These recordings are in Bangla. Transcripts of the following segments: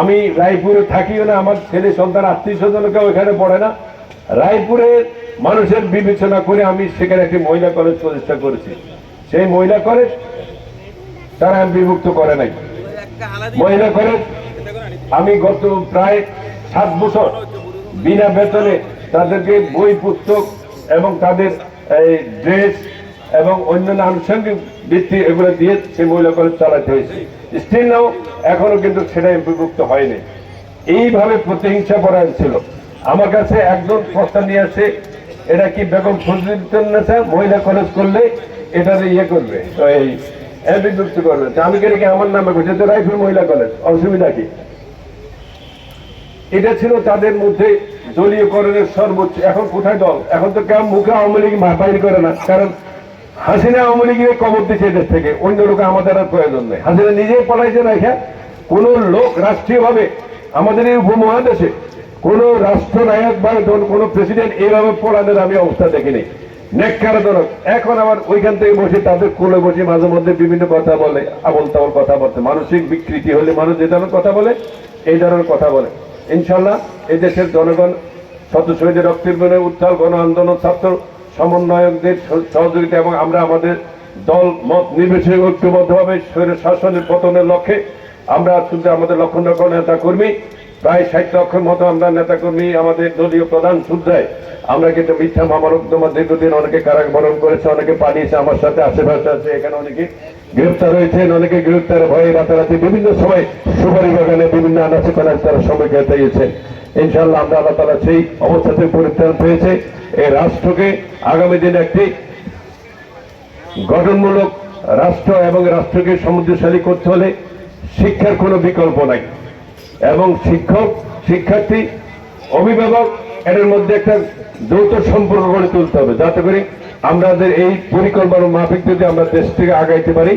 আমি রায়পুরে থাকিও না, আমার ছেলে সন্তান আত্মীয় স্বজন কেউ এখানে পড়ে না। রায়পুরের মানুষের বিবেচনা করে আমি সেখানে একটি মহিলা কলেজ প্রতিষ্ঠা করেছি। সেই মহিলা কলেজ তারা বিভক্ত করে নাই। মহিলা কলেজ আমি গত প্রায় সাত বছর বিনা বেতনে তাদেরকে বই পুস্তক এবং তাদের ড্রেস এবং অন্যান্য আনুষঙ্গিক বৃত্তি এগুলো দিয়ে সেই মহিলা কলেজ চালাতে হয়েছে। স্টিল নাও এখনও কিন্তু সেটা বিভক্ত হয়নি। এইভাবে প্রতিহিংসা করা ছিল। আমার কাছে একজন প্রস্তাব নিয়ে আসে, এটা কি বেগম ফজলুদ্দিন মহিলা কলেজ করলে এটাতে ইয়ে করবে? এই এ বিভক্ত করবে। আমি কেন কি আমার নামে করছি? তো রাইফেল মহিলা কলেজ, অসুবিধা কি? এটা ছিল তাদের মধ্যে দলীয়করণের সর্বোচ্চ, এখন কোথায় দল? এখন তো কেউ মুখে আওয়ামী লীগ বাইর করে না। কারণ হাসিনা আওয়ামী লীগের কবর দিচ্ছে এদের থেকে। অন্য লোকে আমাদের আর প্রয়োজন নেই। হাসিনা নিজেই পলাইছে না এখানে। কোন লোক রাষ্ট্রীয়ভাবে আমাদের এই উপমহাদেশে কোন রাষ্ট্রনায়ক বা কোন প্রেসিডেন্ট এইভাবে পলানের আমি অবস্থা দেখিনি। নেককারজনক। এখন আবার ওইখান থেকে বসে তাদের কোলে বসে মাঝে মধ্যে বিভিন্ন কথা বলে আবল তাবল কথা বলতে। মানসিক বিকৃতি হলে মানুষ যে ধরনের কথা বলে, এই ধরনের কথা বলে। ইনশাল্লাহ এই দেশের জনগণ শহীদের রক্তের উত্থাল গণ আন্দোলন ছাত্র সমন্বয়কদের সহযোগিতা এবং আমরা আমাদের দল, মত নির্বিশেষে ঐক্যবদ্ধভাবে শাসনের পতনের লক্ষ্যে আমরা শুধু আমাদের লক্ষ লক্ষ নেতা কর্মী প্রায় ষাট লক্ষের মতো আমরা নেতাকর্মী আমাদের দলীয় প্রধান শুদ্ধায়। আমরা কিন্তু মিথ্যা মামলক তোমার দীর্ঘদিন অনেকে কারাগরণ করেছে, অনেকে পালিয়েছে, আমার সাথে আশেপাশে আছে, এখানে অনেকে গ্রেপ্তার হয়েছেন। অনেকে গ্রেপ্তার ভয়ে রাতারাতি বিভিন্ন সময় সুপারি বাগানে বিভিন্ন আনাচে কানাচে তারা সময় কাটিয়েছেন ইনশাল্লাহ আমরা আল্লাহ তালা সেই অবস্থা থেকে পরিত্রাণ পেয়েছে। এই রাষ্ট্রকে আগামী দিনে একটি গঠনমূলক রাষ্ট্র এবং রাষ্ট্রকে সমৃদ্ধশালী করতে হলে শিক্ষার কোনো বিকল্প নাই। এবং শিক্ষক, শিক্ষার্থী, অভিভাবক এর মধ্যে একটা যৌথ সম্পর্ক গড়ে তুলতে হবে। যাতে করে আমাদের এই পরিকল্পনা মাফিক যদি আমরা দেশ থেকে আগাইতে পারি,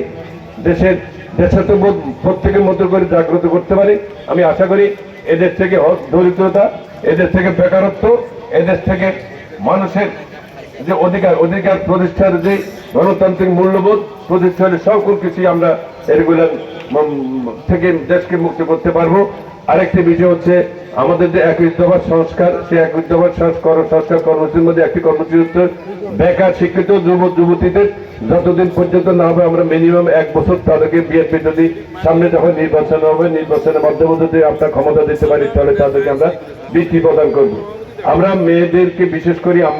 দেশের দেশাত্মবোধ প্রত্যেকের মতো করে জাগ্রত করতে পারি, আমি আশা করি এদের থেকে দরিদ্রতা এদের থেকে বেকারত্ব এদের থেকে মানুষের যে অধিকার অধিকার প্রতিষ্ঠার যে গণতান্ত্রিক মূল্যবোধ প্রতিষ্ঠার সকল কিছুই আমরা এগুলো থেকে দেশকে মুক্ত করতে পারব। আরেকটি বিষয় হচ্ছে, আমাদের যে একই দফার সংস্কার সেই একই দফার সংস্কার সংস্কার কর্মসূচির মধ্যে একটি কর্মসূচি হচ্ছে বেকার শিক্ষিত যুব যুবতীদের যতদিন পর্যন্ত না হবে, আমরা মিনিমাম এক বছর তাদেরকে বিএনপি যদি সামনে যখন নির্বাচন হবে, নির্বাচনের মাধ্যমে যদি আমরা ক্ষমতা দিতে পারি, তাহলে তাদেরকে আমরা বৃত্তি প্রদান করব। আমরা মেয়েদেরকে বিশেষ করে আমরা